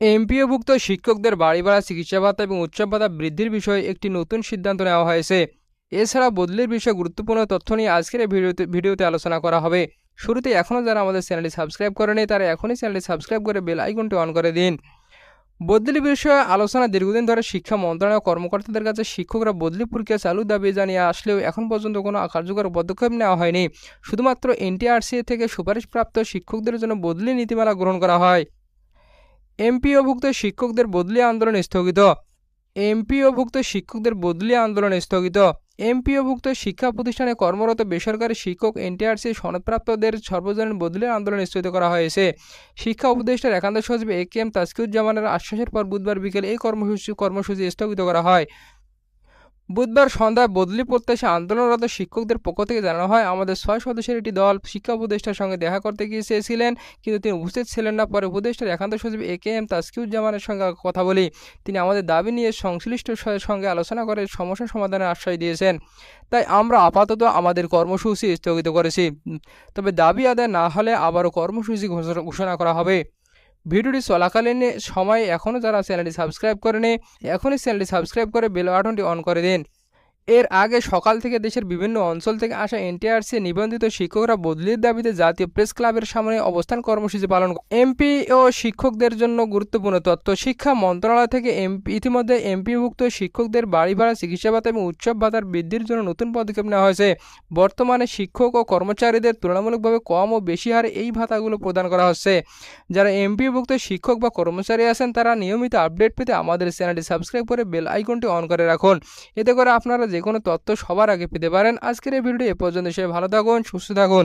এমপিওভুক্ত শিক্ষকদের বাড়ি ভাড়া, চিকিৎসা ভাতা এবং উৎসব ভাতা বৃদ্ধির বিষয়ে একটি নতুন সিদ্ধান্ত নেওয়া হয়েছে। এছাড়া বদলির বিষয়ে গুরুত্বপূর্ণ তথ্য নিয়ে আজকের এই ভিডিওতে ভিডিওতে আলোচনা করা হবে। শুরুতে এখনও যারা আমাদের চ্যানেলটি সাবস্ক্রাইব করেনি, তারা এখনই চ্যানেলটি সাবস্ক্রাইব করে বেল আইকনটি অন করে দিন। বদলি বিষয়ে আলোচনা দীর্ঘদিন ধরে শিক্ষা মন্ত্রণালয় কর্মকর্তাদের কাছে শিক্ষকরা বদলি প্রক্রিয়া চালু দাবি জানিয়ে আসলেও এখন পর্যন্ত কোনো কার্যকর পদক্ষেপ নেওয়া হয়নি। শুধুমাত্র এনটিআরসি থেকে সুপারিশপ্রাপ্ত শিক্ষকদের জন্য বদলি নীতিমালা গ্রহণ করা হয়। এমপিওভুক্ত শিক্ষকদের বদলি আন্দোলন স্থগিত। এমপিওভুক্ত শিক্ষকদের বদলি আন্দোলন স্থগিত। এমপিওভুক্ত শিক্ষা প্রতিষ্ঠানে কর্মরত বেসরকারি শিক্ষক এনটিআরসি সনদপ্রাপ্তদের সর্বজনীন বদলির আন্দোলন স্থগিত করা হয়েছে। শিক্ষা উপদেষ্টার একান্ত সচিব এ কে এম তাসকিউজ্জামানের আশ্বাসের পর বুধবার বিকেল এই কর্মসূচি কর্মসূচি স্থগিত করা হয়। বুধবার সন্ধ্যায় বদলি প্রত্যাশী আন্দোলনরত শিক্ষকদের পক্ষ থেকে জানানো হয়, আমাদের ছয় সদস্যের একটি দল শিক্ষা উপদেষ্টার সঙ্গে দেখা করতে গিয়ে চেয়েছিলেন কিন্তু তিনি উপস্থিত ছিলেন না। পরে উপদেষ্টার একান্ত সচিব এ কে এম তাস্কিউজ্জামানের সঙ্গে কথা বলি। তিনি আমাদের দাবি নিয়ে সংশ্লিষ্ট সঙ্গে আলোচনা করে সমস্যা সমাধানের আশ্বাস দিয়েছেন। তাই আমরা আপাতত আমাদের কর্মসূচি স্থগিত করেছি। তবে দাবি আদায় না হলে আবারও কর্মসূচি ঘোষণা করা হবে। ভিডিওটি চলাকালীন সময় এখনও যারা চ্যানেলটি সাবস্ক্রাইব করেনি, এখনই চ্যানেলটি সাবস্ক্রাইব করে বেল বাটনটি অন করে দিন। এর আগে সকাল থেকে দেশের বিভিন্ন অঞ্চল থেকে আসা এনটিআরসি নিবন্ধিত শিক্ষকরা বদলির দাবিতে জাতীয় প্রেস ক্লাবের সামনে অবস্থান কর্মসূচি পালন এমপি ও শিক্ষকদের জন্য গুরুত্বপূর্ণ তথ্য, শিক্ষা মন্ত্রণালয় থেকে এমপি ইতিমধ্যে এমপিভুক্ত শিক্ষকদের বাড়ি ভাড়া, চিকিৎসা ভাতা এবং উৎসব ভাতার বৃদ্ধির জন্য নতুন পদক্ষেপ নেওয়া হয়েছে। বর্তমানে শিক্ষক ও কর্মচারীদের তুলনামূলকভাবে কম ও বেশি হারে এই ভাতাগুলো প্রদান করা হচ্ছে। যারা এমপিভুক্ত শিক্ষক বা কর্মচারী আছেন, তারা নিয়মিত আপডেট পেতে আমাদের চ্যানেলটি সাবস্ক্রাইব করে বেল আইকনটি অন করে রাখুন। এতে করে আপনারা যে কোনো তথ্য সবার আগে পেতে পারেন। আজকের এই ভিডিওটি এ পর্যন্ত। সে ভালো থাকুন, সুস্থ থাকুন।